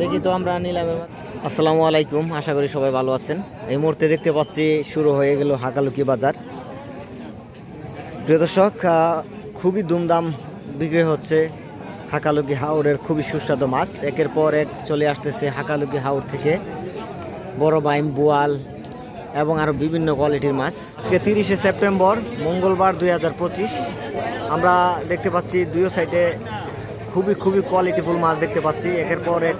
দেখি তো আমরা নিলাম আসসালামু আলাইকুম আশা করি সবাই ভালো আছেন। এই মুহূর্তে দেখতে পাচ্ছি শুরু হয়ে গেল হাকালুকি বাজার। প্রিয় দর্শক খুবই দুমদাম বিক্রি হচ্ছে হাকালুকি হাওড়ের খুবই সুস্বাদু মাছ। একের পর এক চলে আসতেছে হাকালুকি হাওড় থেকে। বড় বাইম বোয়াল এবং আরও বিভিন্ন কোয়ালিটির মাছ। আজকে তিরিশে সেপ্টেম্বর মঙ্গলবার দুই হাজার পঁচিশ। আমরা দেখতে পাচ্ছি দুই সাইডে খুবই খুবই কোয়ালিটিফুল মাছ দেখতে পাচ্ছি। একের পর এক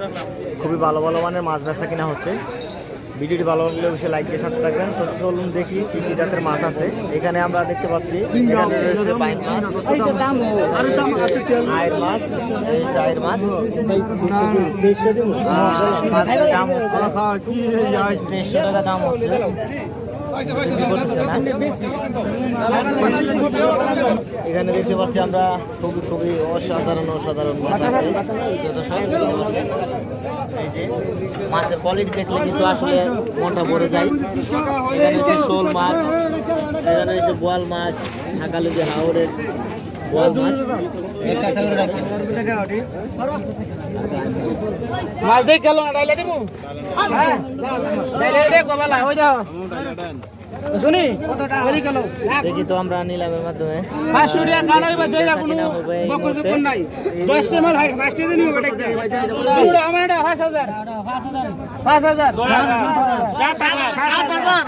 খুবই ভালো ভালো মানের মাছ বেচা কিনা হচ্ছে। ভিডিওটি ভালো লাগলে অবশ্যই লাইক দিয়ে সাথে থাকবেন। তো চলুন দেখি কি কি জাতের মাছ আছে। এখানে আমরা দেখতে পাচ্ছি এখানে রয়েছে বাইন মাছ। আয়ের মাছ আয়ের মাছ। মাছের দাম হচ্ছে দেড়শো টাকা দাম হচ্ছে। বিক্রি করতেছে না। এখানে দেখতে পাচ্ছি আমরা খুবই খুবই অসাধারণ অসাধারণ মাছ আছে। এই যে মাছের কোয়ালিটি দেখলে কিন্তু আসলে মনটা ভরে যায় এখানে শোল মাছ, এখানে বোয়াল মাছ ঢাকালুকি হাওড়ের বোয়াল মাছ দেখ গেল না ডাইলে দিব হ্যাঁ ডাইলে দেখ বাবা ওই দাও শুনি? দেখি তো আমরা নিলামের মাধ্যমে। পাঁচশো টাকা কাটা এবার দেয় কোনো কিনা বকর। বকর নাই। দশটা মাল হয় পাঁচটা দিন ওটা আমার এটা পাঁচ হাজার। পাঁচ হাজার। সাত হাজার।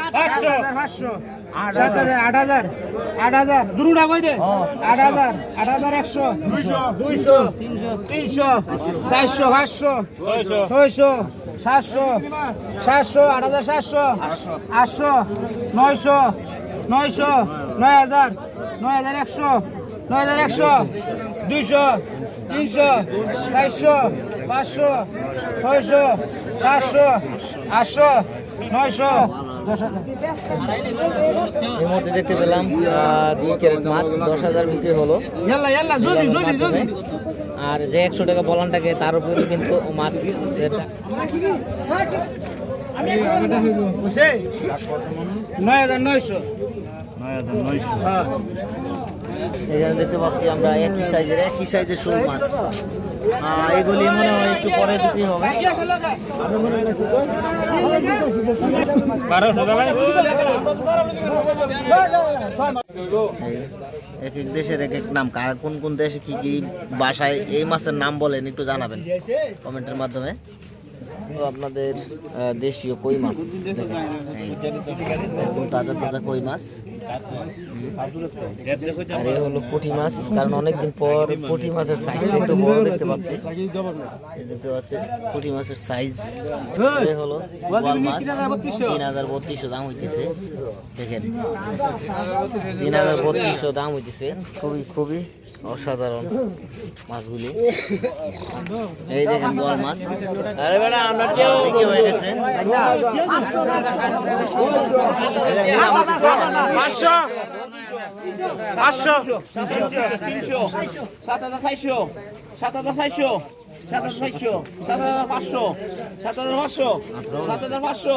পাঁচশো। সাত হাজার। আট হাজার। আট হাজার। দুটা কই দে? আট হাজার। আট হাজার একশো। দুইশো। তিনশো। চারশো পাঁচশো। ছয়শো। সাতশো। সাতশো। আট হাজার সাতশো। আটশো। নয়শো। নয়শো। নয় হাজার। নয় হাজার একশো। নয় হাজার একশো। দুইশো। তিনশো। চারশো। পাঁচশো। ছয়শো। সাতশো। আটশো। নয়শো। এই মুহূর্তে দেখতে পেলাম দুই ক্যারেট মাছ দশ হাজার বিক্রি হলো। আর যে একশো টাকা বলানটাকে তার উপরে কিন্তু মাছ নয় হাজার নয়শো। হ্যাঁ। এখানে দেখতে পাচ্ছি আমরা একই সাইজের একই সাইজের শোল মাছ। এগুলি মনে হয় একটু পরে বিক্রি হবে। এক এক দেশের এক এক নাম। কার কোন কোন দেশে কি কি বাসায় এই মাছের নাম বলেন একটু জানাবেন কমেন্টের মাধ্যমে। আপনাদের দেশীয় কই মাছ? তাজা তাজা কই মাছ। আর এই হলো পুঁটি মাছ, কারণ অনেকদিন পর পুঁটি মাছের সাইজটা একটু বড় দেখতে পাচ্ছি। দেখতে পাচ্ছেন, পুঁটি মাছের সাইজ এই হলো মাছ, তিন হাজার বত্রিশশো দাম হইতেছে। দেখেন, তিন হাজার বত্রিশশো দাম হইতেছে। খুবই খুবই অসাধারণ মাছগুলি। এই দেখেন বোয়াল মাছ। আরে বেটা কি হয়ে গেছে। পাঁচশো। পাঁচশো। তিনশো সাত হাজার চারশো। সাত হাজার চারশো। সাত হাজার চারশো। সাত হাজার পাঁচশো। সাত হাজার পাঁচশো। সাত হাজার পাঁচশো।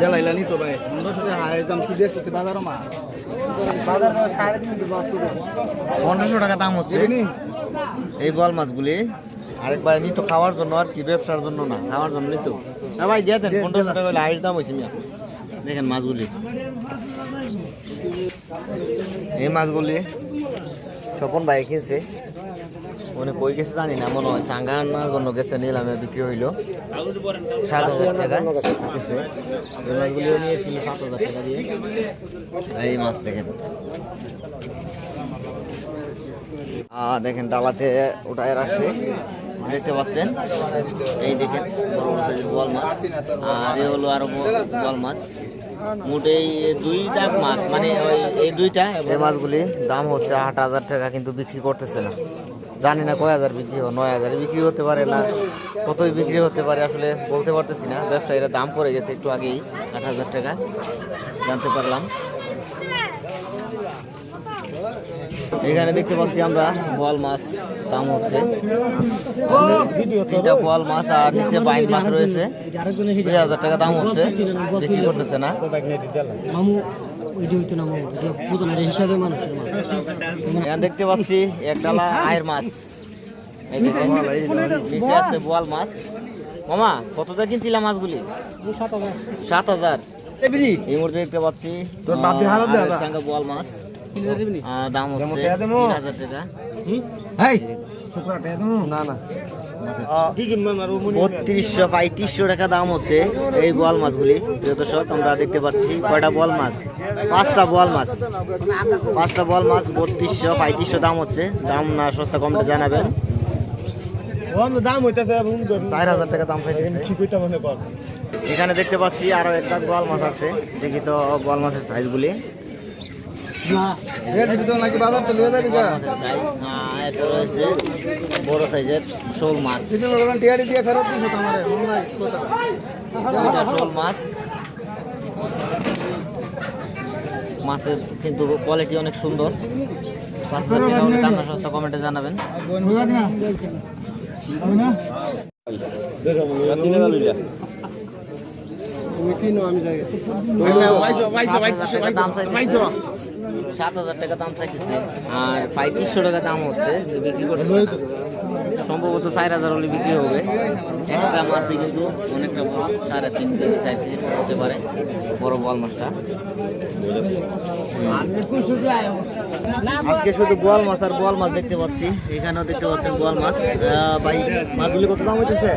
দেলাইলানি তো ভাই পনেরোশো টাকা হাই দাম তুই দেখছিস বাজারও মা পনেরোশো টাকা দাম হচ্ছে এই বল মাছগুলি। আরেকবার নিত খাওয়ার জন্য আর কি, ব্যবসার জন্য না, খাওয়ার জন্য নিত। না ভাই, দিয়ে দেন পনেরোশো টাকা হলে হাইস দাম হয়েছে দেখেন মাছগুলি। এই মাছগুলি স্বপন ভাই কিনছে। উনি কই গেছে জানি না, মনে হয় সাঙ্গা জন্য গেছে, নিলামে বিক্রি হইল। সাত হাজার টাকা। এই মাছগুলিও নিয়েছিল সাত হাজার টাকা দিয়ে। এই মাছ দেখেন। দেখেন, ডালাতে উঠায় রাখছে। দেখতে পাচ্ছেন। এই দেখেন বোয়াল মাছ। আর এ হলো আরও ব- বোয়াল মাছ। দুইটা মাছ মানে এই দুইটা মাছগুলি দাম হচ্ছে আট হাজার টাকা, কিন্তু বিক্রি করতেছে না। জানি না কয় হাজার বিক্রি নয় হাজারে বিক্রি হতে পারে না, কতই বিক্রি হতে পারে আসলে বলতে পারতেছি না। ব্যবসায়ীরা দাম পড়ে গেছে একটু আগেই আট হাজার টাকা, জানতে পারলাম। এখানে দেখতে পাচ্ছি আমরা বোয়াল মাছ, দাম হচ্ছে। তিনটা বোয়াল মাছ আর নিচে বাইন মাছ রয়েছে। দুই হাজার টাকা দাম হচ্ছে। বিক্রি করতেছে না। দেখতে পাচ্ছি এক ডালা আয়ের মাছ। নিচে আছে বোয়াল মাছ। মামা, কতটা কিনছিলাম মাছগুলি? সাত হাজার। এই মুহূর্তে দেখতে পাচ্ছি তোর বাপ দিয়ে হারাত দেয়া সঙ্গে বোয়াল মাছ। দাম হচ্ছে দেয়া দেবো? তিন হাজার টাকা। না না। বত্রিশশো পঁয়ত্রিশশো টাকা দাম হচ্ছে এই বোয়াল মাছগুলি প্রিয় দর্শক আমরা দেখতে পাচ্ছি কয়টা বোয়াল মাছ? পাঁচটা বোয়াল মাছ। পাঁচটা বোয়াল মাছ বত্রিশশো পঁয়ত্রিশশো দাম হচ্ছে। দাম না সস্তা কমটা জানাবেন। দাম হইতেছে চার হাজার টাকা দাম চাইতেছে। এখানে দেখতে পাচ্ছি আরও একটা গোয়াল মাছ আছে। দেখি তো বোয়াল মাছের সাইজগুলি রয়েছে বড় সাইজের শোল মাছ। শোল মাছ। মাছের কিন্তু কোয়ালিটি অনেক সুন্দর। কমেন্টে জানাবেন। সাত হাজার টাকা দাম চাইতেছে। আর পঁয়ত্রিশশো টাকা দাম হচ্ছে। বিক্রি করতেছে। সম্ভবত চার হাজার হলে বিক্রি হবে। একটা মাছই কিন্তু অনেকটা বড় সাড়ে তিন কেজি, চার কেজি হতে পারে, বড় বল মাছটা। আজকে শুধু বোয়াল মাছ আর বোয়াল মাছ দেখতে পাচ্ছি। এখানেও দেখতে পাচ্ছেন বোয়াল মাছ। ভাই, মাছগুলি কত দাম হইতেছে?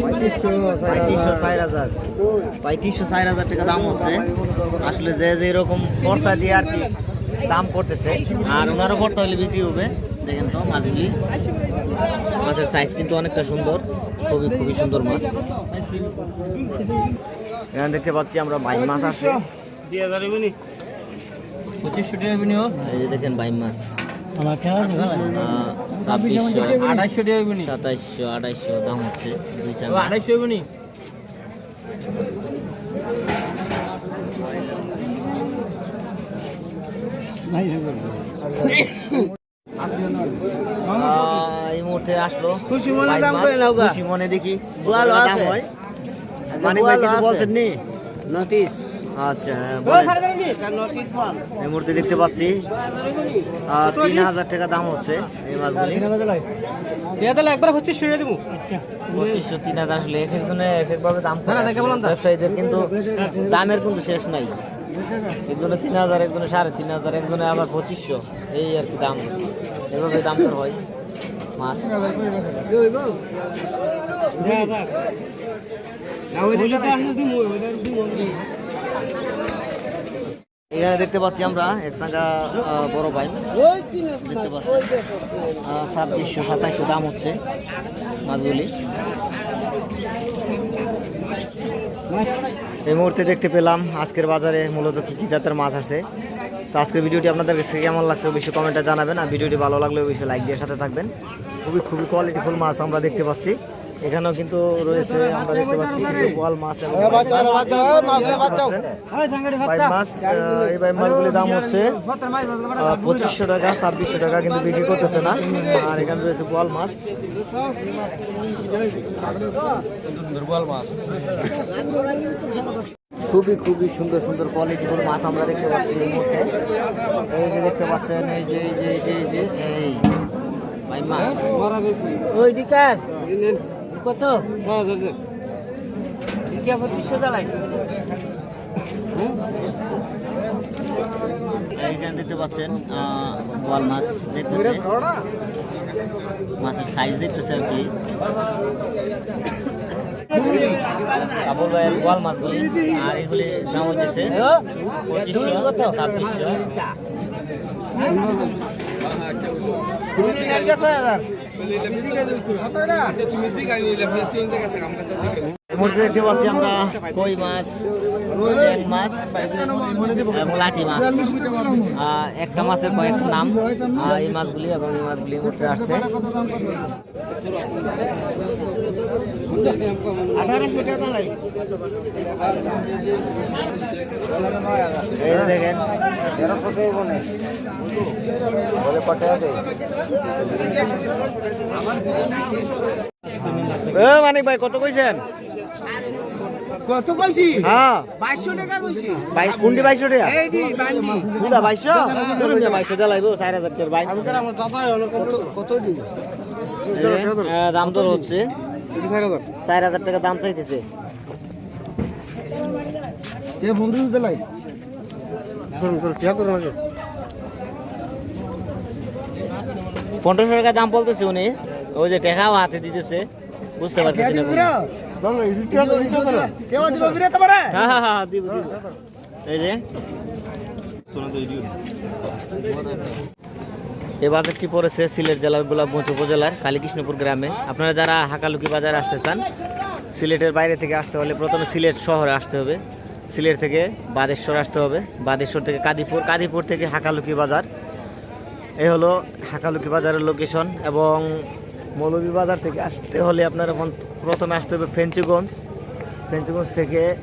পঁয়ত্রিশশো, চার হাজার। টাকা দাম হচ্ছে। আসলে যে যে এরকম কর্তা দিয়ে আর কি দাম করতেছে, আর ওনারও কর্তা হলে বিক্রি হবে। দেখেন তো মাছগুলি। মাছের সাইজ কিন্তু অনেকটা সুন্দর। খুবই খুবই সুন্দর মাছ। এখানে দেখতে পাচ্ছি আমরা বাইম মাছ আছে। পঁচিশশো টাকা বিনিয়োগ। এই যে দেখেন বাইম মাছ। ছাব্বিশশো আঠাইশশো টাকা সাতাইশশো দাম হচ্ছে দুই আঠাইশশো আসলো। খুশি মনে দাম। করে নাও গা। খুশি মনে দেখি। কত দাম হয়? মানিক ভাই কিছু বলছেন নি? নটিস আচ্ছা হ্যাঁ, বলেন। এই মুহূর্তে দেখতে পাচ্ছি। তিন হাজার টাকা দাম হচ্ছে এই মাছগুলি। একবার হচ্ছে শুনে দেবো। পঁচিশশো তিন হাজার আসলে এক একজনে এক একভাবে দাম ব্যবসায়ীদের কিন্তু দামের কিন্তু শেষ নাই। একজনে তিন হাজার একজনে সাড়ে তিন হাজার একজনে আবার পঁচিশশো। এই আর কি দাম। এভাবে দাম হয়। মাছ। এখানে দেখতে পাচ্ছি আমরা একসঙ্গে বড় ভাই। দেখতে পাচ্ছি ছাব্বিশশো, সাতাইশশো দাম হচ্ছে মাছগুলি। এই মুহূর্তে দেখতে পেলাম আজকের বাজারে মূলত কী কী জাতের মাছ আছে। তো আজকের ভিডিওটি আপনাদের কাছে কেমন লাগছে অবশ্যই কমেন্টে জানাবেন আর ভিডিওটি ভালো লাগলে অবশ্যই লাইক দিয়ে সাথে থাকবেন। খুবই খুবই কোয়ালিটিফুল মাছ আমরা দেখতে পাচ্ছি। এখানেও কিন্তু রয়েছে আমরা দেখতে পাচ্ছি কিছু বোয়াল মাছ এবং মাছ এই মাছগুলির দাম হচ্ছে পঁচিশশো টাকা ছাব্বিশশো টাকা কিন্তু বিক্রি করতেছে না। আর এখানে রয়েছে বোয়াল মাছ। খুবই খুবই সুন্দর সুন্দর কোয়ালিটিফুল মাছ আমরা দেখতে পাচ্ছি এই মুহূর্তে। এই যে দেখতে পাচ্ছেন এই যে এই যে এই যে এই যে এই। ভাই মাছ। ওই ডিকার। কত? পঁচিশশো চালাই এইখানে দেখতে পাচ্ছেন বোয়াল মাছ দেখতেছে। মাছের সাইজ দেখতেছে আর কি। বোয়াল মাছগুলি, আর এগুলি দাম হইতেছে পঁচিশশো, ছাব্বিশশো। এই দেখতে পাচ্ছি আমরা কই মাছ, চ্যাং মাছ, এবং একটা মাছের কয়েকটা নাম এই মাছগুলি এবং এই মাছগুলি উঠতে আসছে। টাকা এই মানিক ভাই কত কইছেন? কত কইছি? হ্যাঁ। বাইশশো টাকা কইছি। ভাই কোনটি বাইশশো টাকা? এই দি বান্ডি। যে টাকা লাগবে চার হাজার টাকার বাইক আমার কত দিই দাম দর হচ্ছে। চার হাজার। টাকা দাম চাইতেছে। কে ফোন দিতে লাই। পনেরোশো টাকা দাম বলতেছে উনি। ওই যে টেকাও হাতে দিতেছে। বুঝতে পারতেছি না হ্যাঁ হ্যাঁ দিব দিব। এই যে। এই বাজারটি পড়েছে সিলেট জেলার গোলাপগঞ্জ উপজেলার কালীকৃষ্ণপুর গ্রামে। আপনারা যারা হাকালুকি বাজারে আসতে চান, সিলেটের বাইরে থেকে আসতে হলে প্রথমে সিলেট শহরে আসতে হবে। সিলেট থেকে বাদেশ্বর আসতে হবে। বাদেশ্বর থেকে কাদিপুর কাদিপুর থেকে হাকালুকি বাজার। এই হলো হাকালুকি বাজারের লোকেশন এবং মৌলভী বাজার থেকে আসতে হলে আপনারা প্রথম- প্রথমে আসতে হবে ফেঞ্চুগঞ্জ। ফেঞ্চুগঞ্জ থেকে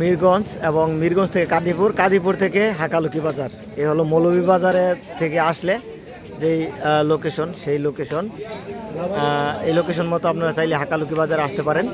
মিরগঞ্জ এবং মিরগঞ্জ থেকে কাদিপুর কাদিপুর থেকে হাকালুকি বাজার। এ হলো মৌলভী বাজারের থেকে আসলে যেই লোকেশন সেই লোকেশন এই লোকেশন মতো আপনারা চাইলে হাকালুকি বাজার আসতে পারেন।